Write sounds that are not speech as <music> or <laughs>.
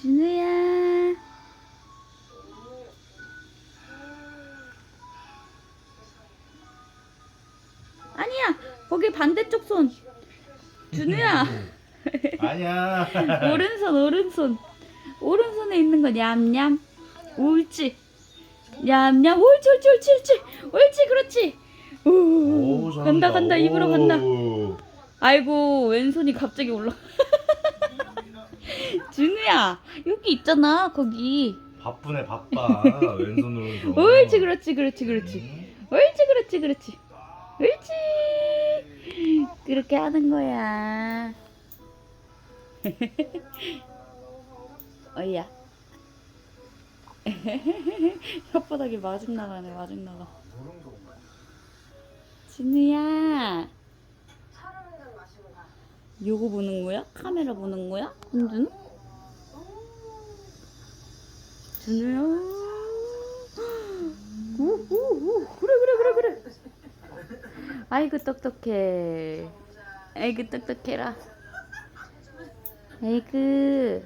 준우야. 아니야, 거기 반대쪽 손. 준우야. <laughs> 아니야. <laughs> 오른손, 오른손. 오른손에 있는 거 냠냠. 옳지. 냠냠. 옳지, 옳지, 옳지, 옳지. 옳지, 그렇지. 오, 오. 간다, 간다. 입으로 간다. 오. 아이고, 왼손이 갑자기 올라. 있잖아, 거기. 바쁘네 바빠. <laughs> 왼손 오른손. 옳지, 그렇지, 그렇지, 그렇지. 옳지, 그렇지, 그렇지. 옳지. 그렇게 하는 거야. <laughs> 어이야. <laughs> 혓바닥이 마중 나가네, 마중 나가. 진우야. 요거 보는 거야? 카메라 보는 거야? 혼준? 준우야. 우우우 그래 그래 그래 그래. 아이고 똑똑해. 아이고 똑똑해라. 아이고.